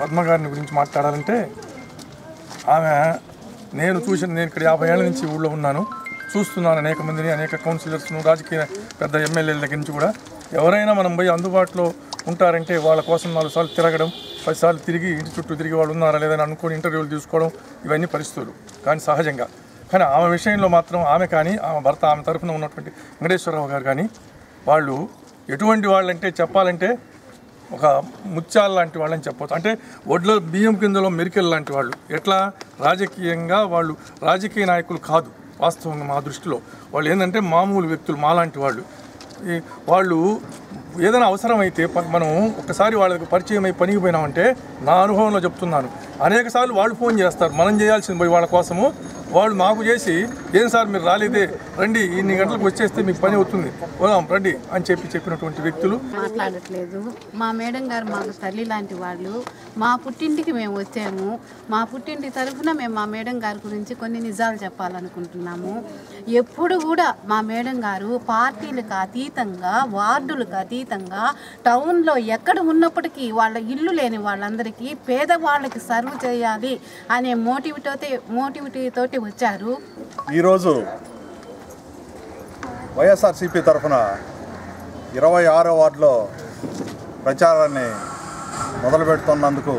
పద్మ గారిని గురించి మాట్లాడాలంటే ఆమె నేను చూసిన నేను ఇక్కడ యాభై ఏళ్ళ నుంచి ఊళ్ళో ఉన్నాను. చూస్తున్నాను అనేక మందిని అనేక కౌన్సిలర్స్ను రాజకీయ పెద్ద ఎమ్మెల్యేల దగ్గర నుంచి కూడా. ఎవరైనా మనం పోయి అందుబాటులో ఉంటారంటే వాళ్ళ కోసం నాలుగు సార్లు తిరగడం పదిసార్లు తిరిగి ఇంటి చుట్టూ తిరిగి వాళ్ళు ఉన్నారా లేదని అనుకుని ఇంటర్వ్యూలు తీసుకోవడం ఇవన్నీ పరిస్థితులు. కానీ సహజంగా. కానీ ఆమె విషయంలో మాత్రం ఆమె కానీ ఆమె భర్త ఆమె తరఫున ఉన్నటువంటి వెంకటేశ్వరరావు గారు కానీ వాళ్ళు ఎటువంటి వాళ్ళంటే చెప్పాలంటే ఒక ముత్యాల లాంటి వాళ్ళని చెప్పొచ్చు. అంటే ఒడ్ల బియ్యం కిందలో మెరికెల్ లాంటి వాళ్ళు. ఎట్లా? రాజకీయంగా వాళ్ళు రాజకీయ నాయకులు కాదు వాస్తవంగా మా దృష్టిలో. వాళ్ళు ఏంటంటే మామూలు వ్యక్తులు మాలాంటి వాళ్ళు. ఈ వాళ్ళు ఏదైనా అవసరమైతే మనం ఒకసారి వాళ్ళకి పరిచయం అయి పనికి పోయినామంటే నా అనుభవంలో చెప్తున్నాను. అనేక సార్లు వాళ్ళు ఫోన్ చేస్తారు మనం చేయాల్సింది పోయి వాళ్ళ కోసము. వాళ్ళు మాకు చేసి ఏం సార్ మీరు రాలేదే? రండి ఇన్ని గంటలకు వచ్చేస్తే మీకు పని అవుతుంది. పోదాం రండి అని చెప్పి చెప్పినటువంటి వ్యక్తులు. మాట్లాడట్లేదు. మా మేడం గారు మాకు తల్లి లాంటి వాళ్ళు. మా పుట్టింటికి మేము వచ్చాము. మా పుట్టింటి తరఫున మేము మా మేడం గారి గురించి కొన్ని నిజాలు చెప్పాలనుకుంటున్నాము. ఎప్పుడు కూడా మా మేడం గారు పార్టీలకు అతీతంగా వార్డులకు అతీతంగా టౌన్లో ఎక్కడ ఉన్నప్పటికీ వాళ్ళ ఇల్లు లేని వాళ్ళందరికీ పేదవాళ్ళకి సర్వ్ చేయాలి అనే మోటివిటీతో మోటివిటీతోటి వచ్చారు. ఈరోజు వైఎస్ఆర్సీపీ తరఫున ఇరవై ఆరో వార్డులో ప్రచారాన్ని మొదలు పెడుతున్నందుకు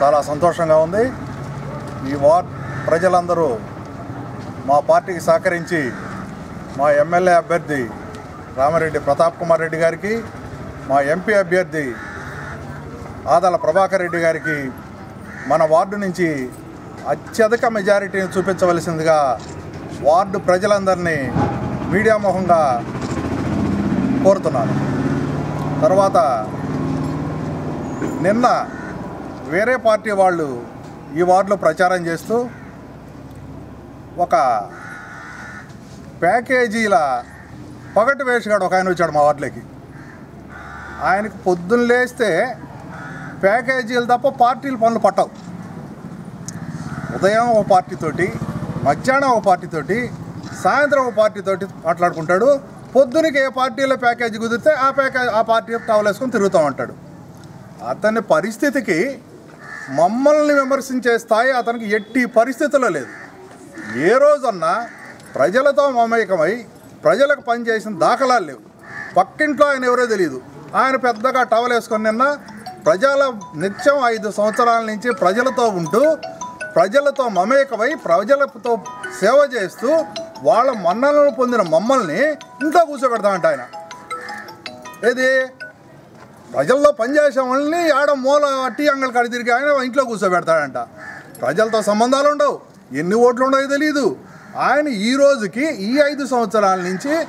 చాలా సంతోషంగా ఉంది. ఈ వార్డ్ ప్రజలందరూ మా పార్టీకి సహకరించి మా ఎమ్మెల్యే అభ్యర్థి రామారెడ్డి ప్రతాప్ కుమార్ రెడ్డి గారికి మా ఎంపీ అభ్యర్థి ఆదాల ప్రభాకర్ రెడ్డి గారికి మన వార్డు నుంచి అత్యధిక మెజారిటీని చూపించవలసిందిగా వార్డు ప్రజలందరినీ మీడియా మొహంగా కోరుతున్నాను. తర్వాత నిన్న వేరే పార్టీ వాళ్ళు ఈ వార్డులో ప్రచారం చేస్తూ ఒక ప్యాకేజీల పగటి వేషగాడు ఒక ఆయన వచ్చాడు మా వార్డులోకి. ఆయనకు పొద్దున్న లేస్తే ప్యాకేజీలు తప్ప పార్టీలు పనులు పట్టవు. ఉదయం ఒక పార్టీతోటి మధ్యాహ్నం ఒక పార్టీతోటి సాయంత్రం ఒక పార్టీతోటి మాట్లాడుకుంటాడు. పొద్దునకి ఏ పార్టీలో ప్యాకేజీ కుదిరితే ఆ ప్యాకేజ్ ఆ పార్టీ టవల్ వేసుకొని తిరుగుతూ ఉంటాడు. అతని పరిస్థితికి మమ్మల్ని విమర్శించే స్థాయి అతనికి ఎట్టి పరిస్థితుల్లో లేదు. ఏ రోజన్నా ప్రజలతో మమేకమై ప్రజలకు పనిచేసిన దాఖలాలు లేవు. పక్కింట్లో ఆయన ఎవరో తెలియదు ఆయన పెద్దగా టవల్ వేసుకొని నిన్న ప్రజల నిత్యం ఐదు సంవత్సరాల నుంచి ప్రజలతో ఉంటూ ప్రజలతో మమేకమై ప్రజలతో సేవ చేస్తూ వాళ్ళ మన్నలను పొందిన మమ్మల్ని ఇంకా కూర్చోబెడతామంట ఆయన. ఏది? ప్రజల్లో పనిచేసే వాళ్ళని ఆడ మూల టీ అంగల్ కాడి తిరిగి ఆయన ఇంట్లో కూర్చోబెడతాడంట. ప్రజలతో సంబంధాలు ఉండవు. ఎన్ని ఓట్లు ఉండవో తెలియదు ఆయన ఈ రోజుకి ఈ ఐదు సంవత్సరాల నుంచి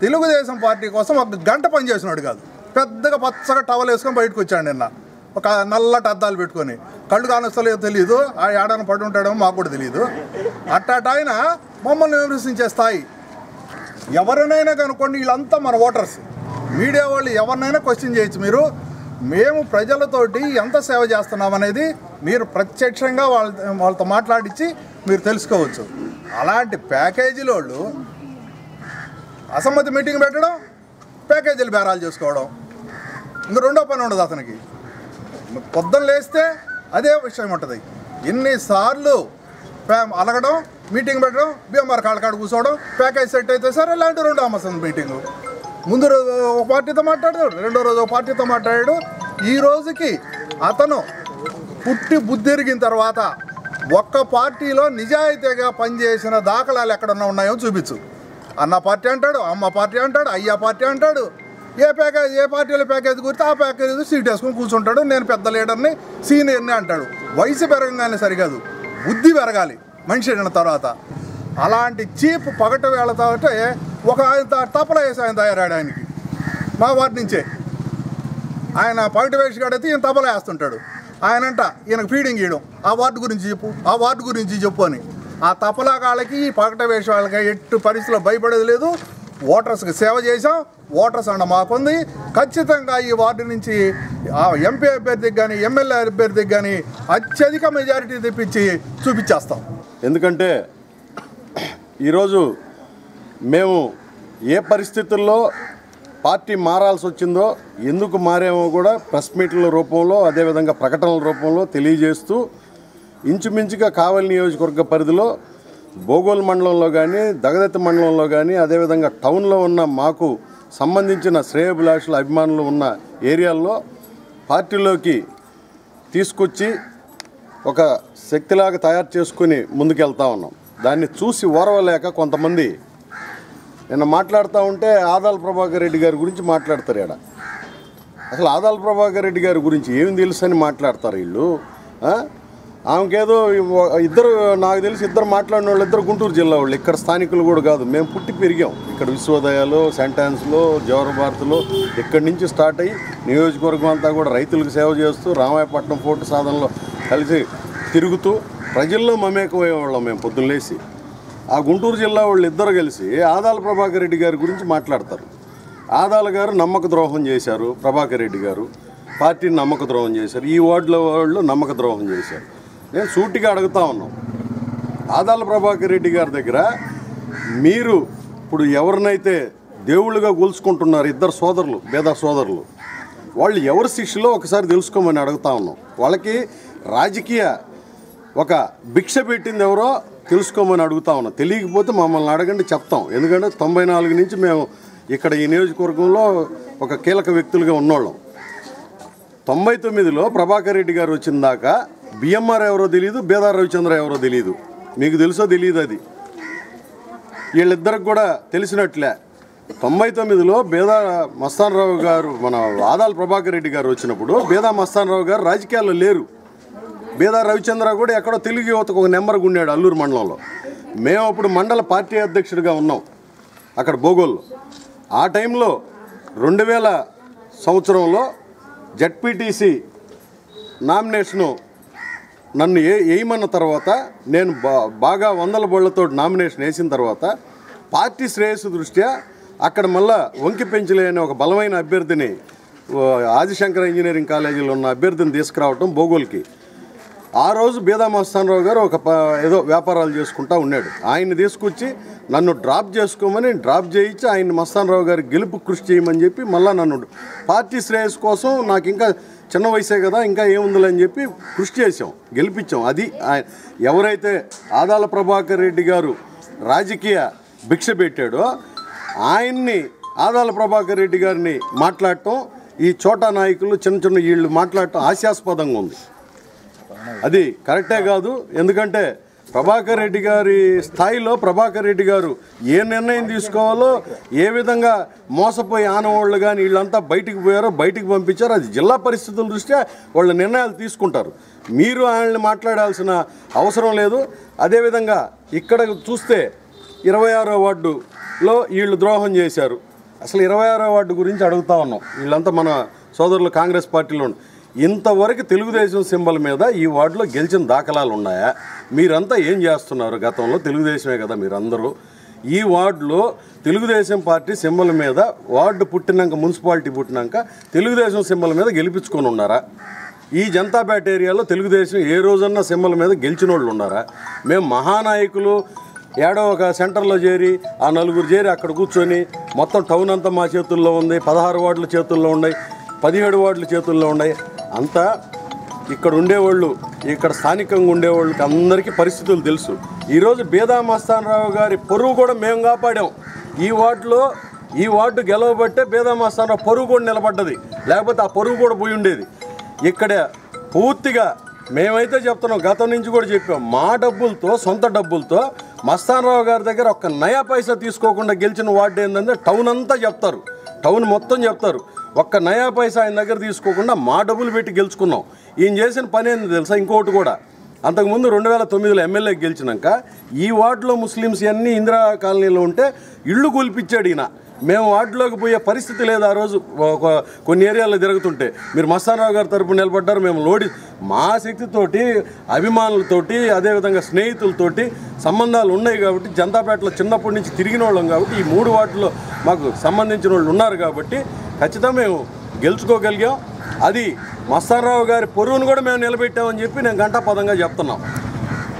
తెలుగుదేశం పార్టీ కోసం ఒక గంట పనిచేసినాడు కాదు. పెద్దగా పచ్చగా టవల్ వేసుకొని బయటకు వచ్చాడు నిన్న. ఒక నల్లటి అద్దాలు పెట్టుకొని. కళ్ళు కానొస్తలేదో తెలియదు ఆ ఏడాన పడి ఉంటాడో మాకు కూడా తెలియదు అట్టాట ఆయన మమ్మల్ని విమర్శించే స్థాయి. ఎవరినైనా కనుక్కోండి వీళ్ళంతా మన ఓటర్స్. మీడియా వాళ్ళు ఎవరినైనా క్వశ్చన్ చేయొచ్చు మీరు. మేము ప్రజలతోటి ఎంత సేవ చేస్తున్నాం అనేది మీరు ప్రత్యక్షంగా వాళ్ళ వాళ్ళతో మాట్లాడించి మీరు తెలుసుకోవచ్చు. అలాంటి ప్యాకేజీల వాళ్ళు అసమ్మతి మీటింగ్ పెట్టడం ప్యాకేజీలు బేరాలు చేసుకోవడం. ఇంక రెండో పని ఉండదు అతనికి. పొద్దున్న లేస్తే అదే విషయం ఉంటుంది. ఎన్నిసార్లు అలగడం మీటింగ్ పెట్టడం బిఎంఆర్ కాళ్ళకాడ కూర్చోవడం ప్యాకేజ్ సెట్ అయితే సరే ఇలాంటి రెండు అమ్మస్తుంది మీటింగు. ముందు రోజు ఒక పార్టీతో మాట్లాడాడు రెండో రోజు ఒక పార్టీతో మాట్లాడాడు. ఈ రోజుకి అతను పుట్టి బుద్ధిరిగిన తర్వాత ఒక్క పార్టీలో నిజాయితీగా పనిచేసిన దాఖలాలు ఎక్కడన్నా ఉన్నాయో చూపించు. అన్న పార్టీ అంటాడు అమ్మ పార్టీ అంటాడు అయ్యా పార్టీ అంటాడు. ఏ ప్యాకేజ్ ఏ పార్టీలో ప్యాకేజ్ గురించి ఆ ప్యాకేజ్ సీట్ వేసుకొని కూర్చుంటాడు. నేను పెద్ద లీడర్ని సీనియర్ని అంటాడు. వయసు పెరగంగానే సరికాదు. బుద్ధి పెరగాలి మనిషి అయిన తర్వాత. అలాంటి చీప్ పగట వేళతో ఒక ఆయన త- తపల వేసి ఆయన తయారాడు ఆయనకి. మా వారి నుంచే. ఆయన పగటి వేసి కాడైతే ఈయన తపల వేస్తుంటాడు. ఆయనంట ఈయనకు ఫీడింగ్ ఇవ్వడం ఆ వార్డు గురించి చెప్పు ఆ వార్డు గురించి చెప్పు అని. ఆ తపలా కాళ్ళకి ఈ పగట వేసి వాళ్ళకి ఎట్టు పరిస్థితిలో భయపడేది లేదు. ఓటర్స్కి సేవ చేశాం ఓటర్స్ అన్న మాకుంది. ఖచ్చితంగా ఈ వార్డు నుంచి ఎంపీ అభ్యర్థికి కానీ ఎమ్మెల్యే అభ్యర్థికి కానీ అత్యధిక మెజారిటీ తెప్పించి చూపించేస్తాం. ఎందుకంటే ఈరోజు మేము ఏ పరిస్థితుల్లో పార్టీ మారాల్సి వచ్చిందో ఎందుకు మారామో కూడా ప్రెస్ మీట్ల రూపంలో అదేవిధంగా ప్రకటనల రూపంలో తెలియజేస్తూ ఇంచుమించుగా కావలి నియోజకవర్గ పరిధిలో బోగోల్ మండలంలో కానీ దగదత్తి మండలంలో కానీ అదేవిధంగా టౌన్లో ఉన్న మాకు సంబంధించిన శ్రేయభిలాషుల అభిమానులు ఉన్న ఏరియాల్లో పార్టీలోకి తీసుకొచ్చి ఒక శక్తిలాగా తయారు చేసుకుని ముందుకెళ్తా ఉన్నాం. దాన్ని చూసి ఓరవలేక కొంతమంది నిన్న మాట్లాడుతూ ఉంటే ఆదాల ప్రభాకర్ రెడ్డి గారి గురించి మాట్లాడతారు ఈడ. అసలు ఆదాల ప్రభాకర్ రెడ్డి గారి గురించి ఏమి తెలుసు అని మాట్లాడతారు వీళ్ళు? ఆమెకేదో ఇద్దరు నాకు తెలిసి ఇద్దరు మాట్లాడిన వాళ్ళు ఇద్దరు గుంటూరు జిల్లా వాళ్ళు. ఇక్కడ స్థానికులు కూడా కాదు. మేము పుట్టి పెరిగాం. ఇక్కడ విశ్వోదయాలు సెంటాన్స్లో జవహర్ భారత్లో ఇక్కడి నుంచి స్టార్ట్ అయ్యి నియోజకవర్గం అంతా కూడా రైతులకు సేవ చేస్తూ రామాయపట్నం ఫోర్టు సాధనలో కలిసి తిరుగుతూ ప్రజల్లో మమేకమయ్యేవాళ్ళం మేము పొద్దున్నేసి ఆ గుంటూరు జిల్లా వాళ్ళు ఇద్దరు కలిసి ఆదాల ప్రభాకర్ రెడ్డి గారి గురించి మాట్లాడతారు. ఆదాల గారు నమ్మక ద్రోహం చేశారు ప్రభాకర్ రెడ్డి గారు. పార్టీని నమ్మక ద్రోహం చేశారు. ఈ వార్డులో వాళ్ళు నమ్మక ద్రోహం చేశారు. నేను సూటిగా అడుగుతా ఉన్నాం. ఆదాల ప్రభాకర్ రెడ్డి గారి దగ్గర మీరు ఇప్పుడు ఎవరినైతే దేవుళ్ళుగా కూల్చుకుంటున్నారు ఇద్దరు సోదరులు పేద సోదరులు వాళ్ళు ఎవరి శిష్యులో ఒకసారి తెలుసుకోమని అడుగుతా ఉన్నాం. వాళ్ళకి రాజకీయ ఒక భిక్ష పెట్టింది ఎవరో తెలుసుకోమని అడుగుతా ఉన్నాం. తెలియకపోతే మమ్మల్ని అడగండి చెప్తాం. ఎందుకంటే తొంభై నాలుగు నుంచి మేము ఇక్కడ ఈ నియోజకవర్గంలో ఒక కీలక వ్యక్తులుగా ఉన్నోళ్ళం. తొంభై తొమ్మిదిలో ప్రభాకర్ రెడ్డి గారు వచ్చిన దాకా బిఎంఆర్ ఎవరో తెలియదు బేదార్ రవిచంద్ర ఎవరో తెలియదు మీకు తెలుసో తెలియదు అది. వీళ్ళిద్దరికి కూడా తెలిసినట్లే. తొంభై తొమ్మిదిలో బేదా మస్తానరావు గారు మన ఆదాల ప్రభాకర్ రెడ్డి గారు వచ్చినప్పుడు బేదా మస్తానరావు గారు రాజకీయాల్లో లేరు. బేదా రవిచంద్ర కూడా ఎక్కడో తెలుగు యువతకు ఒక నెంబర్గా ఉండాడు అల్లూరు మండలంలో. మేము అప్పుడు మండల పార్టీ అధ్యక్షుడిగా ఉన్నాం అక్కడ భోగోల్లో ఆ టైంలో రెండు వేల సంవత్సరంలో జడ్పీటీసీ నామినేషను నన్ను ఏ వేయమన్న తర్వాత నేను బాగా వందల బోళ్ళతో నామినేషన్ వేసిన తర్వాత పార్టీ శ్రేయస్సు దృష్ట్యా అక్కడ మళ్ళా వంకి పెంచలేని ఒక బలమైన అభ్యర్థిని ఆదిశంకర ఇంజనీరింగ్ కాలేజీలో ఉన్న అభ్యర్థిని తీసుకురావటం బోగోల్కి ఆ రోజు బీదా మస్తానరావు గారు ఒక ప- ఏదో వ్యాపారాలు చేసుకుంటా ఉన్నాడు. ఆయన్ని తీసుకొచ్చి నన్ను డ్రాప్ చేసుకోమని డ్రాప్ చేయించి ఆయన మస్తానరావు గారి గెలుపు కృషి చేయమని చెప్పి మళ్ళీ నన్ను పార్టీ శ్రేయస్ కోసం నాకు ఇంకా చిన్న వయసే కదా ఇంకా ఏముందిలే అని చెప్పి కృషి చేసాం గెలిపించాం. అది ఆయ- ఎవరైతే ఆదాల ప్రభాకర్ రెడ్డి గారు రాజకీయ భిక్ష పెట్టాడో ఆయన్ని ఆదాల ప్రభాకర్ రెడ్డి గారిని మాట్లాడటం ఈ చోటా నాయకులు చిన్న చిన్న వీళ్ళు మాట్లాడటం హాస్యాస్పదంగా ఉంది. అది కరెక్టే కాదు ఎందుకంటే ప్రభాకర్ రెడ్డి గారి స్థాయిలో ప్రభాకర్ రెడ్డి గారు ఏ నిర్ణయం తీసుకోవాలో ఏ విధంగా మోసపోయి ఆనవాళ్ళు కానీ వీళ్ళంతా బయటికి పోయారో బయటికి పంపించారో అది జిల్లా పరిస్థితుల దృష్ట్యా వాళ్ళ నిర్ణయాలు తీసుకుంటారు. మీరు ఆయన్ని మాట్లాడాల్సిన అవసరం లేదు. అదేవిధంగా ఇక్కడ చూస్తే ఇరవై ఆరో వార్డులో వీళ్ళు ద్రోహం చేశారు. అసలు ఇరవై ఆరో వార్డు గురించి అడుగుతా ఉన్నాం. వీళ్ళంతా మన సోదరులు కాంగ్రెస్ పార్టీలో ఇంతవరకు తెలుగుదేశం సింబల్ మీద ఈ వార్డులో గెలిచిన దాఖలాలు ఉన్నాయా? మీరంతా ఏం చేస్తున్నారు గతంలో? తెలుగుదేశమే కదా మీరందరూ. ఈ వార్డులో తెలుగుదేశం పార్టీ సింబల్ మీద వార్డు పుట్టినాక మున్సిపాలిటీ పుట్టినాక తెలుగుదేశం సింబల్ మీద గెలిపించుకొని ఉన్నారా? ఈ జనతాపేట ఏరియాలో తెలుగుదేశం ఏ రోజన్నా సింబల్ మీద గెలిచిన వాళ్ళు ఉన్నారా? మేము మహానాయకులు ఏడో ఒక సెంటర్లో చేరి ఆ నలుగురు చేరి అక్కడ కూర్చొని మొత్తం టౌన్ అంతా మా చేతుల్లో ఉంది పదహారు వార్డుల చేతుల్లో ఉన్నాయి పదిహేడు వార్డుల చేతుల్లో ఉన్నాయి. అంతా ఇక్కడ ఉండేవాళ్ళు ఇక్కడ స్థానికంగా ఉండేవాళ్ళకి అందరికీ పరిస్థితులు తెలుసు. ఈరోజు బేదా మస్తానరావు గారి పరువు కూడా మేము కాపాడాం. ఈ వార్డులో ఈ వార్డు గెలవబట్టే బేదా మస్తానరావు పరువు కూడా నిలబడ్డది. లేకపోతే ఆ పరువు కూడా పోయి ఉండేది. ఇక్కడ పూర్తిగా మేమైతే చెప్తున్నాం గతం నుంచి కూడా చెప్పాం మా డబ్బులతో సొంత డబ్బులతో మస్తానరావు గారి దగ్గర ఒక్క నయా పైసా తీసుకోకుండా గెలిచిన వార్డు ఏంటంటే టౌన్ అంతా చెప్తారు. టౌన్ మొత్తం చెప్తారు. ఒక్క నయా పైసా ఆయన దగ్గర తీసుకోకుండా మా డబ్బులు పెట్టి గెలుచుకున్నాం. ఈయన చేసిన పని ఏంది తెలుసా? ఇంకోటి కూడా. అంతకుముందు రెండు వేల తొమ్మిదిలో ఎమ్మెల్యే గెలిచినాక ఈ వార్డులో ముస్లిమ్స్ అన్నీ ఇందిరా కాలనీలో ఉంటే ఇళ్ళు కూల్పించాడు ఈయన. మేము వార్డులోకి పోయే పరిస్థితి లేదు ఆ రోజు. కొన్ని ఏరియాల్లో తిరుగుతుంటే మీరు మస్తానరావు గారి తరపున నిలబడ్డారు మేము లోడి మా శక్తితోటి అభిమానులతోటి అదేవిధంగా స్నేహితులతోటి సంబంధాలు ఉన్నాయి కాబట్టి జనతాపేటలో చిన్నప్పటి నుంచి తిరిగిన వాళ్ళం కాబట్టి ఈ మూడు వార్డులో మాకు సంబంధించిన వాళ్ళు ఉన్నారు కాబట్టి ఖచ్చితంగా మేము గెలుచుకోగలిగాం. అది మస్తానరావు గారి పొరువును కూడా మేము నిలబెట్టామని చెప్పి నేను గంటాపదంగా చెప్తున్నాం.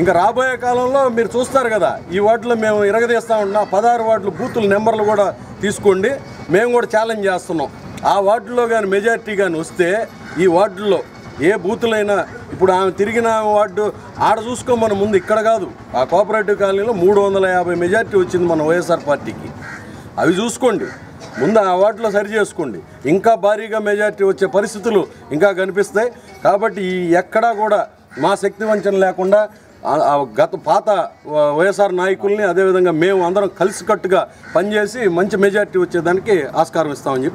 ఇంకా రాబోయే కాలంలో మీరు చూస్తారు కదా ఈ వార్డులో మేము ఇరగదీస్తా ఉన్నా పదహారు వార్డులు బూతుల నెంబర్లు కూడా తీసుకోండి మేము కూడా ఛాలెంజ్ చేస్తున్నాం. ఆ వార్డులో కానీ మెజారిటీ కానీ వస్తే ఈ వార్డుల్లో ఏ బూతులైనా ఇప్పుడు ఆమె తిరిగిన వార్డు ఆడ చూసుకో మన ముందు ఇక్కడ కాదు ఆ కోఆపరేటివ్ కాలనీలో మూడు వందల యాభై మెజారిటీ వచ్చింది మన వైఎస్ఆర్ పార్టీకి. అవి చూసుకోండి ముందు ఆ వార్డులో సరి చేసుకోండి. ఇంకా భారీగా మెజార్టీ వచ్చే పరిస్థితులు ఇంకా కనిపిస్తాయి. కాబట్టి ఈ ఎక్కడా కూడా మా శక్తి వంచన లేకుండా గత పాత వైఎస్ఆర్ నాయకుల్ని అదేవిధంగా మేము అందరం కలిసికట్టుగా పనిచేసి మంచి మెజారిటీ వచ్చేదానికి ఆస్కారం ఇస్తామని చెప్పి